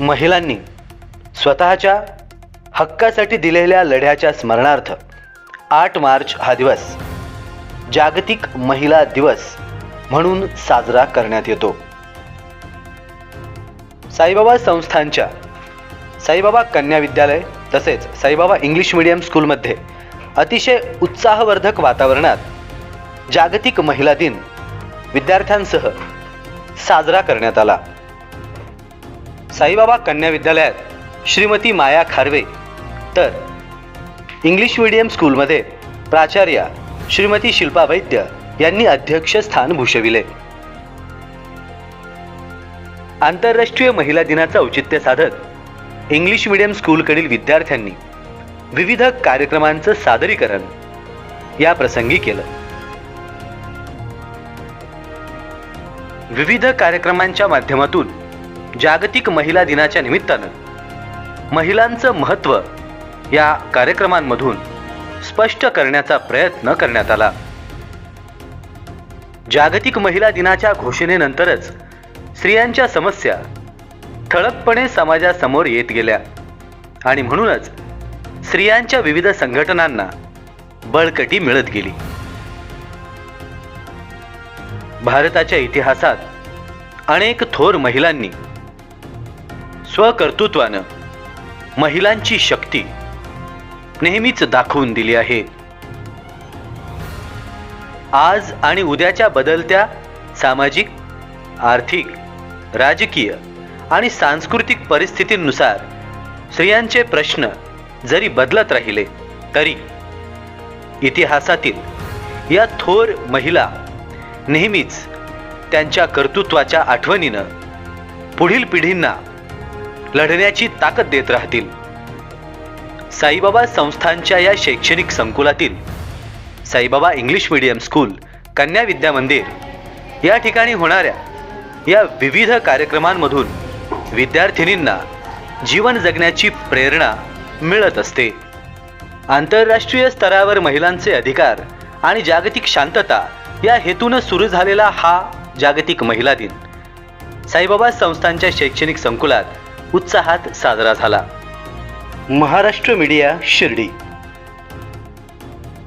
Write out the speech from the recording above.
महिलांनी स्वतःच्या हक्कासाठी दिलेल्या लढ्याच्या स्मरणार्थ आठ मार्च हा दिवस जागतिक महिला दिवस म्हणून साजरा करण्यात येतो. साईबाबा संस्थांच्या साईबाबा कन्या विद्यालय तसेच साईबाबा इंग्लिश मीडियम स्कूलमध्ये अतिशय उत्साहवर्धक वातावरणात जागतिक महिला दिन विद्यार्थ्यांसह साजरा करण्यात आला. साईबाबा कन्या विद्यालयात श्रीमती माया खारवे. तर इंग्लिश मीडियम स्कूलमध्ये प्राचार्या श्रीमती शिल्पा वैद्य यांनी अध्यक्षस्थान भूषविले. आंतरराष्ट्रीय महिला दिनाचं औचित्य साधत इंग्लिश मीडियम स्कूलकडील विद्यार्थ्यांनी विविध कार्यक्रमांचं सादरीकरण या प्रसंगी केलं. विविध कार्यक्रमांच्या माध्यमातून जागतिक महिला दिनाच्या निमित्तानं महिलांचं महत्त्व या कार्यक्रमांमधून स्पष्ट करण्याचा प्रयत्न करण्यात आला. जागतिक महिला दिनाच्या घोषणेनंतरच स्त्रियांच्या समस्या ठळकपणे समाजासमोर येत गेल्या आणि म्हणूनच स्त्रियांच्या विविध संघटनांना बळकटी मिळत गेली. भारताच्या इतिहासात अनेक थोर महिलांनी स्वकर्तृत्वानं महिलांची शक्ती नेहमीच दाखवून दिली आहे. आज आणि उद्याच्या बदलत्या सामाजिक आर्थिक राजकीय आणि सांस्कृतिक परिस्थितींनुसार स्त्रियांचे प्रश्न जरी बदलत राहिले तरी इतिहासातील या थोर महिला नेहमीच त्यांच्या कर्तृत्वाच्या आठवणीनं पुढील पिढींना लढण्याची ताकद देत राहतील. साईबाबा संस्थांच्या या शैक्षणिक संकुलातील Saibaba English medium school Kanya Vidya Mandir या ठिकाणी होणाऱ्या या विविध कार्यक्रमांमधून विद्यार्थिनींना जीवन जगण्याची प्रेरणा मिळत असते. आंतरराष्ट्रीय स्तरावर महिलांचे अधिकार आणि जागतिक शांतता या हेतून सुरू झालेला हा जागतिक महिला दिन. साईबाबा संस्थांच्या शैक्षणिक संकुलात उत्साहात साजरा झाला. महाराष्ट्र मीडिया शिर्डी.